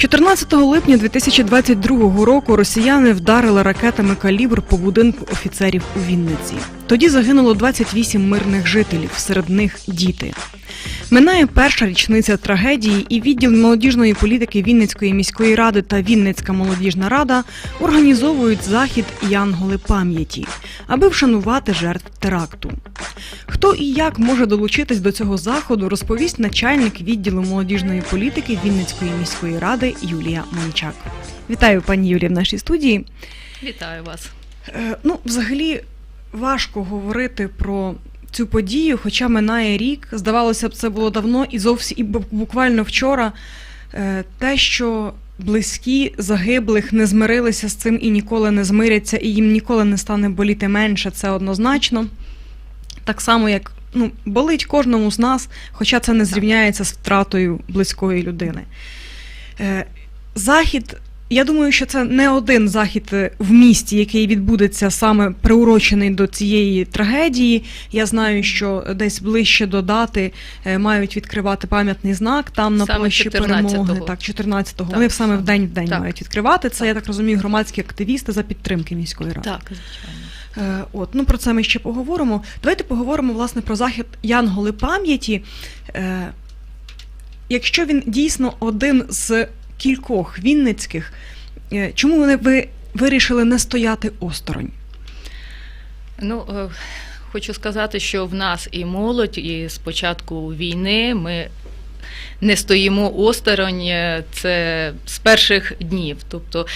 14 липня 2022 року росіяни вдарили ракетами калібр по будинку офіцерів у Вінниці. Тоді загинуло 28 мирних жителів, серед них діти. Минає перша річниця трагедії, і відділ молодіжної політики Вінницької міської ради та Вінницька молодіжна рада організовують захід Янголи пам'яті, аби вшанувати жертв теракту. Хто і як може долучитись до цього заходу, розповість начальник відділу молодіжної політики Вінницької міської ради Юлія Мончак. Вітаю, пані Юлія, в нашій студії. Вітаю вас. Е, ну, взагалі, важко говорити про цю подію, хоча минає рік. Здавалося б, це було давно і зовсім і буквально вчора. Е, те, що близькі загиблих не змирилися з цим і ніколи не змиряться, і їм ніколи не стане боліти менше, це однозначно. Так само, як ну, болить кожному з нас, хоча це не зрівняється з втратою близької людини. Е, захід. Я думаю, що це не один захід е, в місті, який відбудеться саме приурочений до цієї трагедії. Я знаю, що десь ближче до дати е, мають відкривати пам'ятний знак там на Саме площі перемоги. Так, 14-го. Так, Вони саме в день в день Так. мають відкривати. Це Так. я так розумію, громадські активісти за підтримки міської ради. Так, звичайно. От, ну про це ми ще поговоримо. Давайте поговоримо власне про захід Янголи пам'яті. Якщо він дійсно один з кількох вінницьких, е, чому ви вирішили не стояти осторонь? Ну, е, хочу сказати, що в нас і молодь, і з початку війни ми не стоїмо осторонь. е, Це з перших днів. Тобто,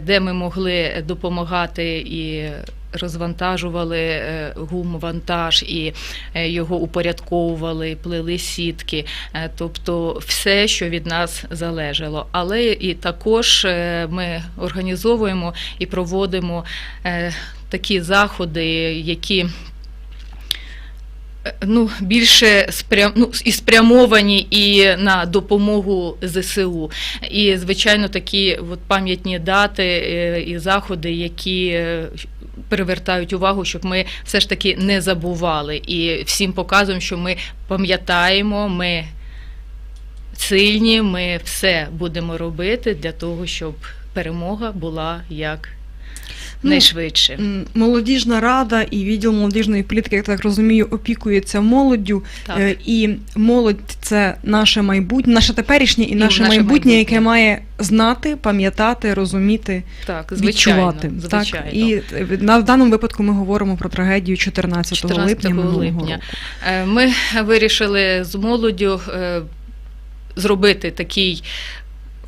де ми могли допомагати і. Розвантажували е, гум-вантаж і е, його упорядковували, плели сітки, Е, тобто все, що від нас залежало. Але і також ми організовуємо і проводимо такі заходи, які ну, більше спрям... ну, і спрямовані і на допомогу ЗСУ. І, звичайно, такі от пам'ятні дати е, і заходи, які е, привертають увагу, щоб ми все ж таки не забували. І всім показуємо, що ми пам'ятаємо, ми сильні, ми все будемо робити для того, щоб перемога була як найшвидше. М, Молодіжна рада і відділ молодіжної політики, я так розумію, опікується молоддю. Так. Е, І молодь це наше майбутнє, наше теперішнє і, наше, наше майбутнє, яке має знати, пам'ятати, розуміти, Так, звичайно, відчувати. звичайно. Так? І е, на в даному випадку ми говоримо про трагедію 14, 14 липня минулого липня. року. Е, Ми вирішили з молоддю зробити такий.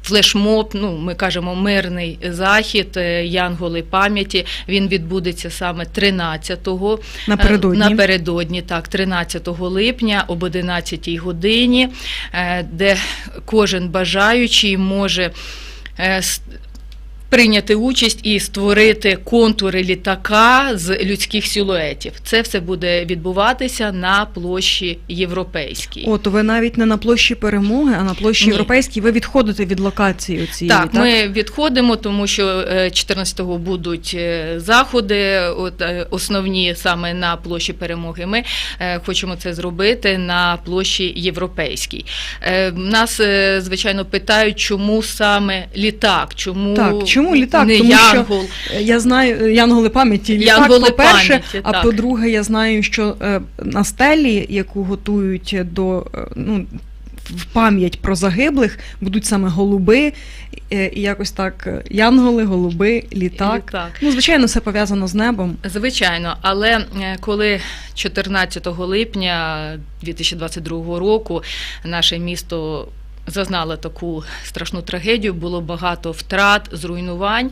Флешмоб, ну ми кажемо мирний захід е, Янголи пам'яті. Він відбудеться саме 13-го. Напередодні. Е, Напередодні, так, 13 липня об 11 годині, е, де кожен бажаючий може прийняти участь і створити контури літака з людських силуетів. Це все буде відбуватися на площі Європейській. О, то ви навіть не на площі перемоги, а на площі Ні. європейській. Ви відходите від локації цієї. Так, ми відходимо, тому що е, 14-го будуть е, заходи, от е, основні саме на площі перемоги. Ми хочемо це зробити на площі Європейській. Нас, звичайно, питають, чому саме літак, чому, Так, чому літак? не Тому що Я знаю е, Янголи пам'яті. Літак, Янголи по-перше, пам'яті, а так. по-друге, я знаю, що е, на стелі, яку готують до е, ну. В пам'ять про загиблих будуть саме голуби, і якось так янголи, голуби, літак. Літак. Ну, звичайно, все пов'язано з небом. Звичайно, але коли 14 липня 2022 року наше місто зазнало таку страшну трагедію, було багато втрат, зруйнувань.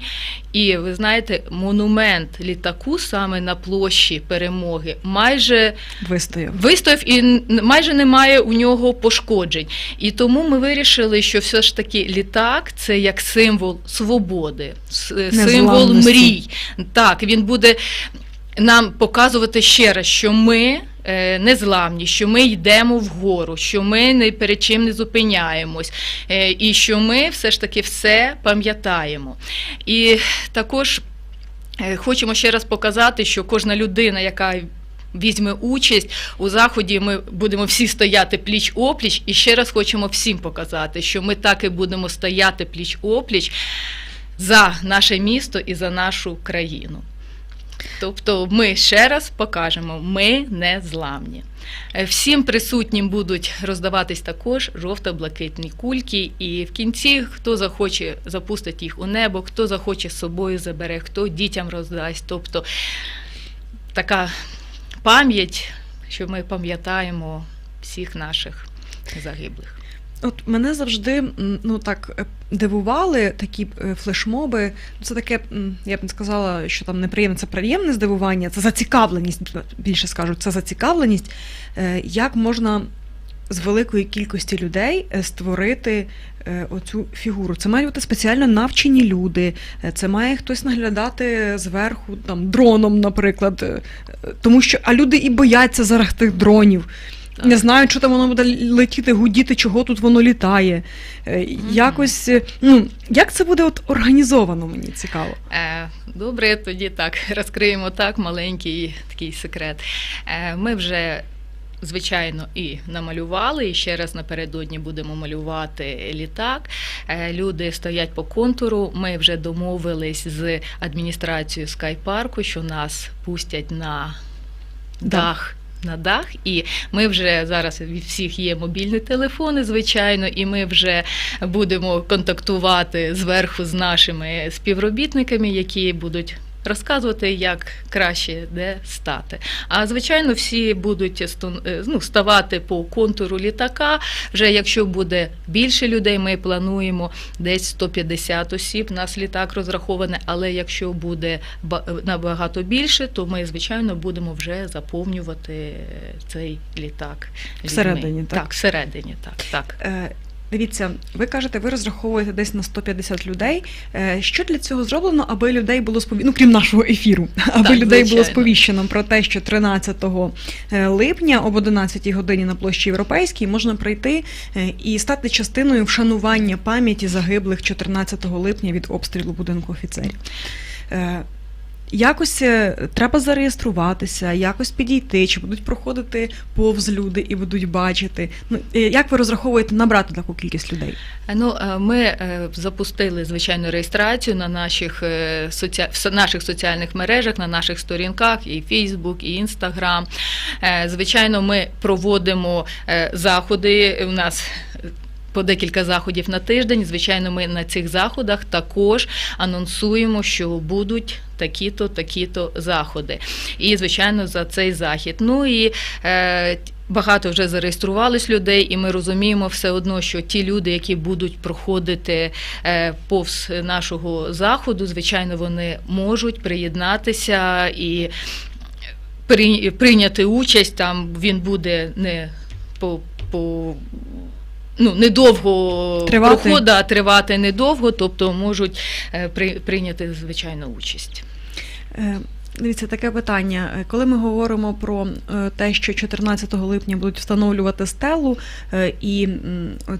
І ви знаєте, монумент літаку саме на площі перемоги майже Вистояв. вистояв і майже немає у нього пошкоджень. І тому ми вирішили, що все ж таки літак це як символ свободи, символ мрій. Так, він буде нам показувати ще раз, що ми незламні, що ми йдемо вгору, що ми не перед чим не зупиняємось, е, і що ми все ж таки все пам'ятаємо. І також е, хочемо ще раз показати, що кожна людина, яка візьме участь у заході, ми будемо всі стояти пліч опліч. І ще раз хочемо всім показати, що ми так і будемо стояти пліч опліч за наше місто і за нашу країну. Тобто ми ще раз покажемо, ми не зламні. Е, Всім присутнім будуть роздаватись також жовто-блакитні кульки, і в кінці хто захоче запустить їх у небо, хто захоче з собою забере, хто дітям роздасть. Тобто така пам'ять, що ми пам'ятаємо всіх наших загиблих. От мене завжди ну так е, дивували такі е, флешмоби. Це таке, я б не сказала, що там неприємне, це приємне здивування, це зацікавленість, більше скажу, це зацікавленість, е, як можна з великої кількості людей створити оцю фігуру. Це мають бути спеціально навчені люди, це має хтось наглядати зверху там дроном, наприклад. Тому що а люди і бояться зараз тих дронів. Не знають, що там воно буде летіти, гудіти, чого тут воно літає. Е, Якось, е, ну, як це буде от організовано, мені цікаво. Е, Добре, тоді так розкриємо так маленький такий секрет. Ми вже. Звичайно, і намалювали, і ще раз напередодні будемо малювати літак. Люди стоять по контуру. Ми вже домовились з адміністрацією скайпарку, що нас пустять на дах. На дах, і ми вже зараз від всіх є мобільні телефони, звичайно, і ми вже будемо контактувати зверху з нашими співробітниками, які будуть розказувати, як краще де стати. А звичайно, всі будуть е, ну, ставати по контуру літака. Вже якщо буде більше людей, ми плануємо десь 150 осіб. У нас літак розрахований, але якщо буде ба- набагато більше, то ми звичайно будемо вже заповнювати е, цей літак. людьми. Всередині, так? Так, всередині, так. так. Дивіться, ви кажете, ви розраховуєте десь на 150 людей. Е, Що для цього зроблено, аби людей було сповіщено, ну крім нашого ефіру, аби людей було сповіщено про те, що 13 е, липня об 11 годині на площі Європейській можна прийти е, і стати частиною вшанування пам'яті загиблих 14 липня від обстрілу будинку офіцерів. Якось е, треба зареєструватися, якось підійти, чи будуть проходити повз люди і будуть бачити. Ну е, як ви розраховуєте набрати таку кількість людей? Ну, е, ми е, запустили звичайно реєстрацію на наших наших соціальних мережах, на наших сторінках, і Facebook, і. Е, Звичайно, ми проводимо заходи. У нас по декілька заходів на тиждень. Звичайно, ми на цих заходах також анонсуємо, що будуть такі-то, такі-то заходи. І, звичайно, за цей захід. Ну і е, Багато вже зареєструвались людей, і ми розуміємо все одно, що ті люди, які будуть проходити е, повз нашого заходу, звичайно, вони можуть приєднатися і при- прийняти участь. Там він буде не по. по Ну, недовго Тривати. прохода, тривати недовго, тобто можуть е, при, прийняти звичайно участь. Дивіться, таке питання. Е, Коли ми говоримо про е, те, що 14 липня будуть встановлювати стелу е, і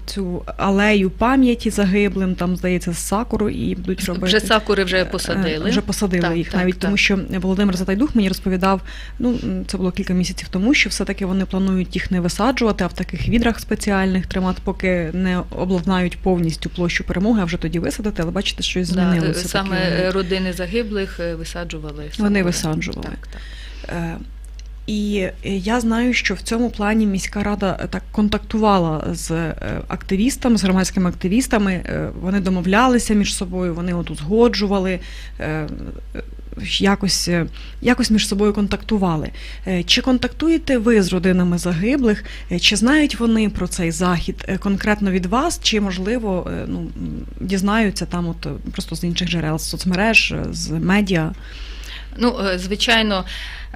цю алею пам'яті загиблим, там здається, сакуру, і будуть робити Вже сакури вже посадили. Вже посадили Так, їх так, навіть так. тому, що Володимир Затайдух мені розповідав. Ну це було кілька місяців тому, що все-таки вони планують їх не висаджувати, а в таких відрах спеціальних тримати, поки не обладнають повністю площу перемоги, а вже тоді висадити. Але бачите, щось Да, змінилося. саме таке. е, родини загиблих висаджували. Вони. Висаджували. Так, так. Е, І я знаю, що в цьому плані міська рада е, так контактувала з е, активістами, з громадськими активістами. Вони домовлялися між собою, вони от узгоджували, якось, якось між собою контактували. Чи контактуєте ви з родинами загиблих? Чи знають вони про цей захід конкретно від вас, чи можливо ну, дізнаються там, от просто з інших джерел, з соцмереж, з медіа? Ну, е, звичайно,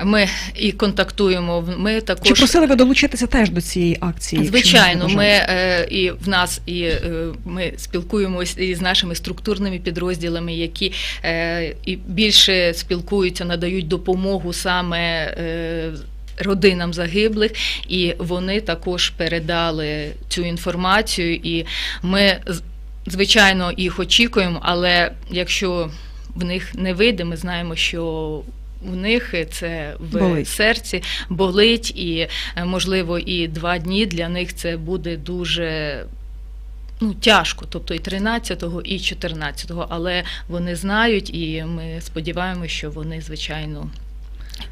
ми і контактуємо. Ми також Чи просили ви долучитися теж до цієї акції? Звичайно, ми е, і в нас і е, ми спілкуємося із нашими структурними підрозділами, які е, і більше спілкуються, надають допомогу саме. Е, родинам загиблих, і вони також передали цю інформацію. І ми, звичайно, їх очікуємо, але якщо в них не вийде, ми знаємо, що в них це в Болить. серці болить, і е, можливо і два дні для них це буде дуже. Ну, тяжко, тобто і 13-го, і 14-го, але вони знають, і ми сподіваємося, що вони, звичайно,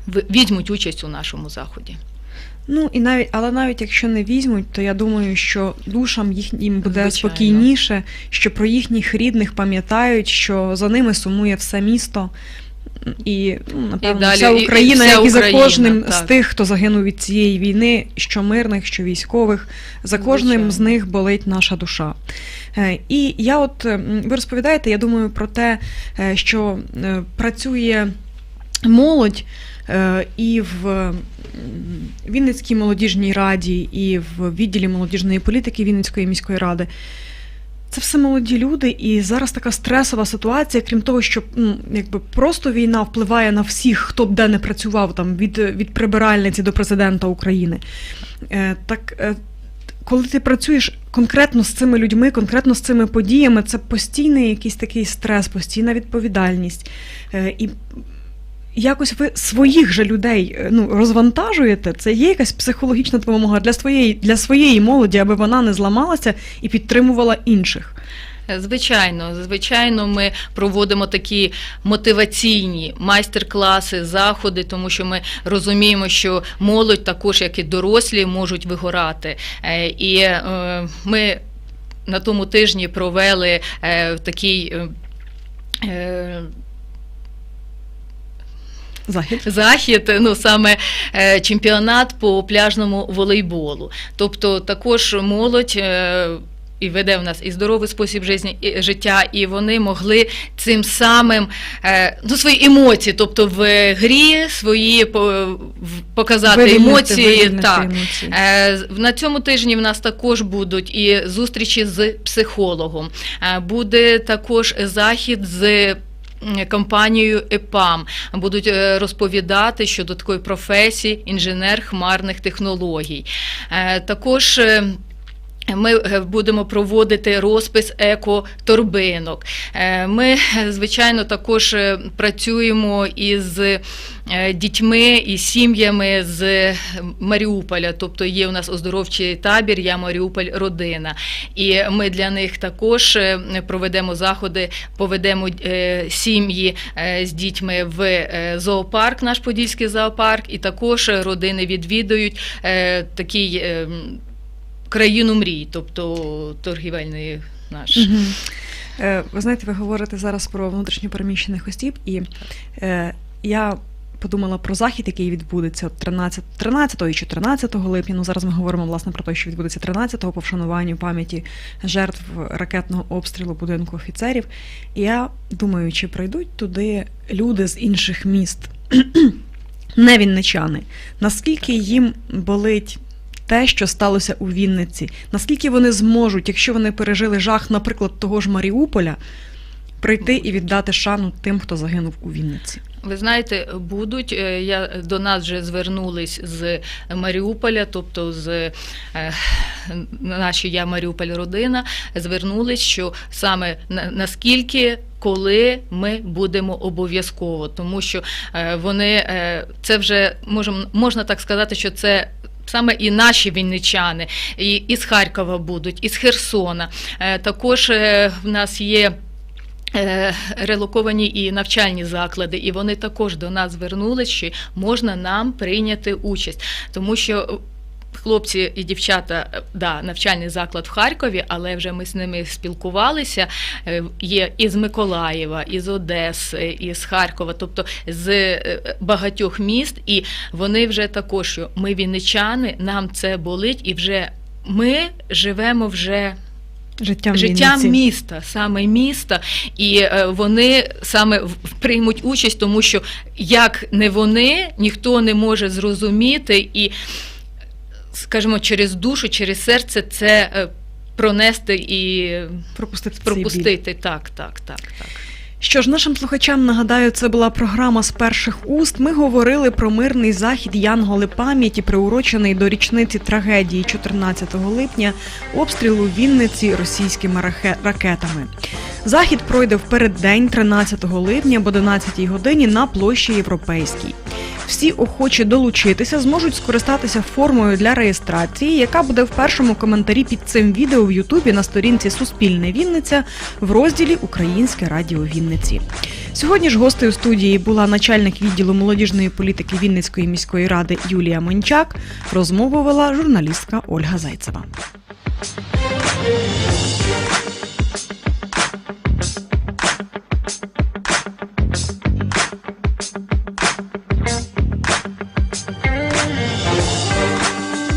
візьмуть участь у нашому заході. Ну і навіть, але навіть якщо не візьмуть, то я думаю, що душам їхнім буде Звичайно. спокійніше, що про їхніх рідних пам'ятають, що за ними сумує все місто. І, ну, напевно, далі, вся і- і Україна, вся як і за Україна, кожним з тих, хто загинув від цієї війни, що мирних, що військових, за кожним Звичайно. з них болить наша душа. Е, І я, от ви розповідаєте, я думаю про те, е, що е, працює молодь е, і в Вінницькій молодіжній раді, і в відділі молодіжної політики Вінницької міської ради. Це все молоді люди, і зараз така стресова ситуація, крім того, що ну, якби просто війна впливає на всіх, хто б де не працював, там від, від прибиральниці до президента України. Е, так е, коли ти працюєш конкретно з цими людьми, конкретно з цими подіями, це постійний якийсь такий стрес, постійна відповідальність. Е, і якось ви своїх же людей е, ну, розвантажуєте. Це є якась психологічна допомога для своєї, для своєї молоді, аби вона не зламалася і підтримувала інших. Звичайно, звичайно, ми проводимо такі мотиваційні майстер-класи, заходи, тому що ми розуміємо, що молодь, також як і дорослі, можуть вигорати. Е, І е, ми на тому тижні провели е, такий. Захід. захід, ну саме е, чемпіонат по пляжному волейболу. Тобто також молодь. е, І веде в нас і здоровий спосіб життя, і вони могли цим самим е, ну, свої емоції, тобто в грі свої показати Вивільнити- емоції. вивільнити Так. емоції. На цьому тижні в нас також будуть і зустрічі з психологом. Буде також захід з. Компанією ЕПАМ будуть е, розповідати щодо такої професії інженер хмарних технологій. Е, Також е, ми е, будемо проводити розпис еко-торбинок. Е, Ми, е, звичайно, також працюємо із дітьми і сім'ями з Маріуполя. Тобто є у нас оздоровчий табір, я Маріуполь родина. І ми для них також проведемо заходи, поведемо сім'ї з дітьми в зоопарк, наш подільський зоопарк, і також родини відвідують такий. Країну мрій, тобто торгівельний наш. Мгм. Е, Ви знаєте, ви говорите зараз про внутрішньопереміщених осіб, і е, я подумала про захід, який відбудеться от 13, 13 і 14 липня. Ну зараз ми говоримо власне про те, що відбудеться 13-го по вшануванню пам'яті жертв ракетного обстрілу будинку офіцерів. І я думаю, чи прийдуть туди люди з інших міст, не вінничани, наскільки їм болить те, що сталося у Вінниці, наскільки вони зможуть, якщо вони пережили жах, наприклад, того ж Маріуполя, прийти і віддати шану тим, хто загинув у Вінниці. Ви знаєте, будуть е, я до нас вже звернулись з Маріуполя, тобто з е, наші я Маріуполь родина, звернулись, що саме на- наскільки. Коли ми будемо обов'язково, тому що е, вони це вже можем, можна так сказати, що це. Саме і наші вінничани, і із Харкова будуть, із Херсона. Е, Також е, в нас є е, релоковані і навчальні заклади, і вони також до нас звернулися, що можна нам прийняти участь, тому що. Хлопці і дівчата, е, да, навчальний заклад в Харкові, але вже ми з ними спілкувалися. е, Є із Миколаєва, із Одеси, із Харкова, тобто з е, багатьох міст, і вони вже також, що ми вінничани, нам це болить, і вже ми живемо вже Життям, життя міста, саме міста, і е, вони саме приймуть участь, тому що як не вони, ніхто не може зрозуміти. І, скажімо, через душу, через серце це е, пронести і пропустити, пропустити. Так, так, так, так. Що ж, нашим слухачам нагадаю, це була програма з перших уст. Ми говорили про мирний захід Янголи пам'яті, приурочений до річниці трагедії 14 липня, обстрілу Вінниці російськими ракетами. Захід пройде в переддень 13 липня об 11 годині на площі Європейській. Всі охочі долучитися зможуть скористатися формою для реєстрації, яка буде в першому коментарі під цим відео в Ютубі на сторінці Суспільне Вінниця в розділі Українське Радіо Вінниці. Сьогодні ж гостею студії була начальник відділу молодіжної політики Вінницької міської ради Юлія Мончак. Розмову вела журналістка Ольга Зайцева.